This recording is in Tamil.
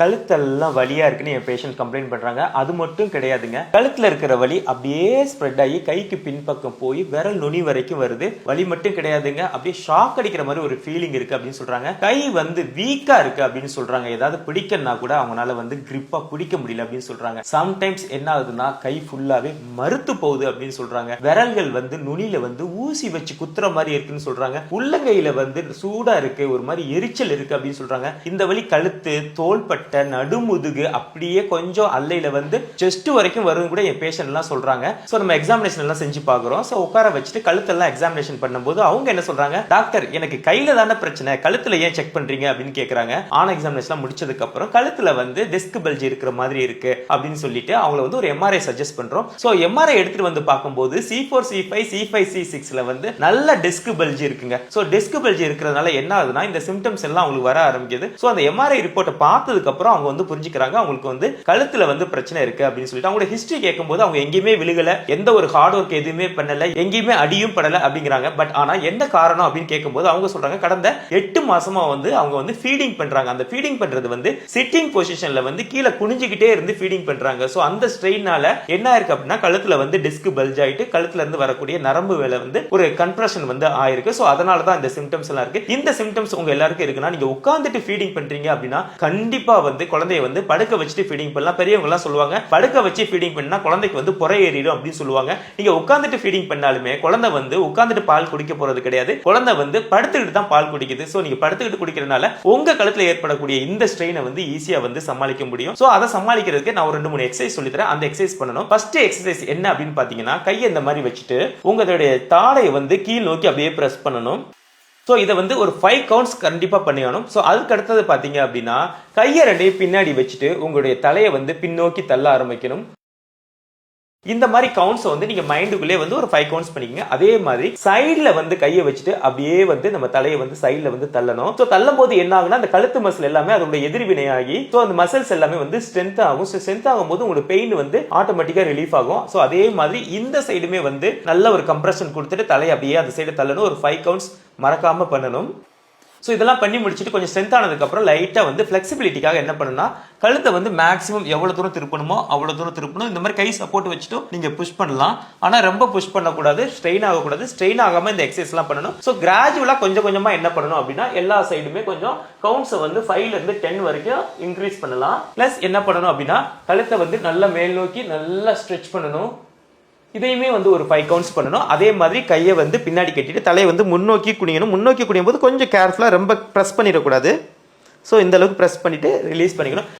கழுத்தெல்லாம் வலியா இருக்குன்னு என் பேஷண்ட் கம்ப்ளைண்ட் பண்றாங்க. அது மட்டும் கிடையாதுங்க. கழுத்துல இருக்கிற வலி அப்படியே ஸ்ப்ரெட் ஆகி கைக்கு பின்பக்கம் போய் விரல் நுனி வரைக்கும் வருது. வலி மட்டும் கிடையாதுங்க. அப்படியே ஷாக் அடிக்கிற மாதிரி ஒரு ஃபீலிங் இருக்கு அப்படின்னு சொல்றாங்க. கை வந்து வீக்கா இருக்கு அப்படின்னு சொல்றாங்க. ஏதாவது பிடிக்கன்னா கூட அவங்களால வந்து கிரிப்பா பிடிக்க முடியல அப்படின்னு சொல்றாங்க. சம்டைம்ஸ் என்ன ஆகுதுன்னா கை ஃபுல்லாவே மறுத்து போகுது அப்படின்னு சொல்றாங்க. விரல்கள் வந்து நுனியில வந்து ஊசி வச்சு குத்துற மாதிரி இருக்குன்னு சொல்றாங்க. உள்ளங்கையில வந்து சூடா இருக்கு ஒரு மாதிரி எரிச்சல் இருக்கு அப்படின்னு சொல்றாங்க. இந்த வலி கழுத்து தோள்பட்டு நடுமுதுகு அப்படியே கொஞ்சம் அல்லையில வந்து செஸ்ட் வரைக்கும் வரும் கூட என் பேஷண்ட் எல்லாம் சொல்றாங்க. சோ நம்ம எக்ஸாமினேஷன் எல்லாம் செஞ்சு பாக்குறோம் சோ உட்கார வச்சுட்டு கழுத்தெல்லாம் எக்ஸாமினேஷன் பண்ணும்போது அவங்க என்ன சொல்றாங்க? டாக்டர் எனக்கு கையில தானே பிரச்சனை கழுத்துல ஏன் செக் பண்றீங்க? அப்படின்னு கேக்குறாங்க. ஆன் எக்ஸாமினேஷன் முடிச்சதுக்கு அப்புறம் கழுத்துல வந்து டிஸ்க் பல்ஜ் இருக்கிற மாதிரி இருக்கு அப்படின்னு சொல்லிட்டு அவங்கள வந்து ஒரு எம்ஆர்ஐ சஜஸ்ட் பண்றோம். சோ எம்ஆர்ஐ எடுத்துட்டு வந்து பார்க்கும்போது C four C five C five C சிக்ஸ்ல வந்து நல்ல டிஸ்க் பல்ஜ் இருக்குங்க. சோ டிஸ்க் பல்ஜ் இருக்கிறதுனால என்ன ஆகுதுன்னா இந்த சிம்டம்ஸ் எல்லாம் அவங்களுக்கு வர ஆரம்பிக்குது. சோ அந்த எம்ஆர்ஐ ரிப்போர்ட்டை பார்த்ததுக்கு அப்புறம் அவங்க வந்து புரிஞ்சுக்கிறாங்க அவங்களுக்கு வந்து கழுத்துல வந்து பிரச்சனை இருக்கு அப்படின்னு சொல்லிட்டு அவங்களோட ஹிஸ்டரி கேட்கும்போது அவங்க எங்கேயுமே விழுகல எந்த ஒரு ஹார்ட் ஒர்க் எதுவுமே பண்ணல எங்கேயுமே அடியும் படல அப்படிங்கிறாங்க. பட் ஆனா என்ன காரணம் அப்படின்னு கேட்கும்போது அவங்க சொல்றாங்க கடந்த எட்டு மாசமா வந்து அவங்க வந்து ஃபீடிங் பண்றாங்க. அந்த ஃபீடிங் பண்றது வந்து சிட்டிங் பொசிஷன்ல வந்து கீழே குனிஞ்சுக்கிட்டே இருந்து ஃபீடிங் பண்றாங்க. ஸோ அந்த ஸ்ட்ரெயினால என்ன ஆயிருக்கு அப்படின்னா கழுத்துல வந்து டிஸ்க் பல்ஜ் ஆயிட்டு கழுத்துல இருந்து வரக்கூடிய நரம்பு வேலை வந்து ஒரு கன்ப்ரஷன் வந்து ஆயிருக்கு. ஸோ அதனால தான் இந்த சிம்டம்ஸ் எல்லாம் இருக்கு. இந்த சிம்டம்ஸ் உங்க எல்லாருக்கும் இருக்குன்னா நீங்க உட்காந்துட்டு ஃபீடிங் பண்றீங்க அப்படின்னா கண்டிப்பா வந்து குழந்தைய வந்து படுக்க வச்சுட்டு ஃபீடிங் பண்ணலாம். பெரியவங்கலாம் சொல்லுவாங்க படுக்க வச்சு ஃபீடிங் பண்ணா குழந்தைக்கு வந்து புற ஏறிடும் அப்படின்னு சொல்லுவாங்க. நீங்க உட்காந்துட்டு ஃபீடிங் பண்ணாலுமே குழந்தை வந்து உட்காந்துட்டு பால் குடிக்க போறது கிடையாது. குழந்தை வந்து படுத்துக்கிட்டு தான் பால் குடிக்குது. சோ நீங்க படுத்துக்கிட்டு குடிக்கிறதுனால உங்க கழுத்துல ஏற்படக்கூடிய இந்த ஸ்ட்ரெயினை வந்து ஈஸியா வந்து சமாளிக்க முடியும். சோ அதை சமாளிக்கிறதுக்கு நான் ஒரு ரெண்டு மூணு எக்ஸசைஸ் சொல்லி தரேன். அந்த எக்ஸசைஸ் பண்ணணும். ஃபர்ஸ்ட் எக்ஸசைஸ் என்ன அப்படின்னு பாத்தீங்கன்னா கையை இந்த மாதிரி வச்சுட்டு உங்களுடைய தாடையை வந்து கீழ் நோக்கி அப்படியே ப்ரெஸ் பண்ணணும். ஸோ இதை வந்து ஒரு ஃபைவ் கவுண்ட்ஸ் கண்டிப்பாக பண்ணியாகணும். ஸோ அதுக்கு அடுத்தது பார்த்தீங்க அப்படின்னா கையை ரெண்டையும் பின்னாடி வச்சுட்டு உங்களுடைய தலையை வந்து பின்னோக்கி தள்ள ஆரம்பிக்கணும். இந்த மாதிரி கவுண்ட்ஸ் வந்து நீங்க மைண்டுக்குள்ளே வந்து ஒரு ஃபைவ் கவுண்ட்ஸ் பண்ணிக்கங்க. அதே மாதிரி சைடில் வந்து கையை வச்சுட்டு அப்படியே வந்து நம்ம தலையை வந்து சைடில் வந்து தள்ளணும். ஸோ தள்ளும் போது என்ன ஆகுனா அந்த கழுத்து மசில் எல்லாமே அதோட எதிர்வினையாகி ஸோ அந்த மசில்ஸ் எல்லாமே வந்து ஸ்ட்ரென்த் ஆகும். ஸோ ஸ்ட்ரென்த் ஆகும் போது உங்களுக்கு பெயின் வந்து ஆட்டோமேட்டிக்கா ரிலீஃப் ஆகும். ஸோ அதே மாதிரி இந்த சைடுமே வந்து நல்ல ஒரு கம்ப்ரெஷன் கொடுத்துட்டு தலையை அப்படியே அந்த சைடு தள்ளணும். ஒரு ஃபைவ் கவுண்ட்ஸ் மறக்காம பண்ணணும். ஸோ இதெல்லாம் பண்ணி முடிச்சுட்டு கொஞ்சம் ஸ்ட்ரென்த் ஆனதுக்கப்புறம் லைட்டாக வந்து ஃப்ளெக்சிபிலிட்டிக்காக என்ன பண்ணுன்னா கழுத்தை வந்து மேக்ஸிமம் எவ்வளோ தூரம் திருப்பணுமோ அவ்வளோ தூரம் திருப்பணும். இந்த மாதிரி கை சப்போர்ட் வச்சுட்டு நீங்கள் புஷ் பண்ணலாம். ஆனால் ரொம்ப புஷ் பண்ணக்கூடாது ஸ்ட்ரெயின் ஆகக்கூடாது. ஸ்ட்ரெயின் ஆகாமல் இந்த எக்ஸசைஸ்லாம் பண்ணணும். ஸோ கிராஜுவலாக கொஞ்சம் கொஞ்சமாக என்ன பண்ணணும் அப்படின்னா எல்லா சைடுமே கொஞ்சம் கவுண்ட்ஸை வந்து ஃபைவ்லேருந்து டென் வரைக்கும் இன்க்ரீஸ் பண்ணலாம். ப்ளஸ் என்ன பண்ணணும் அப்படின்னா கழுத்தை வந்து நல்லா மேல் நோக்கி நல்லா ஸ்ட்ரெச் பண்ணணும். இதையுமே வந்து ஒரு ஃபைவ் கவுண்ட்ஸ் பண்ணணும். அதே மாதிரி கையை வந்து பின்னாடி கட்டிட்டு தலையை வந்து முன்னோக்கி குனியணும். முன்னோக்கி குனியும் போது கொஞ்சம் கேர்ஃபுல்லாக ரொம்ப ப்ரெஸ் பண்ணிடக்கூடாது. ஸோ இந்த அளவுக்கு ப்ரெஸ் பண்ணிவிட்டு ரிலீஸ் பண்ணிக்கணும்.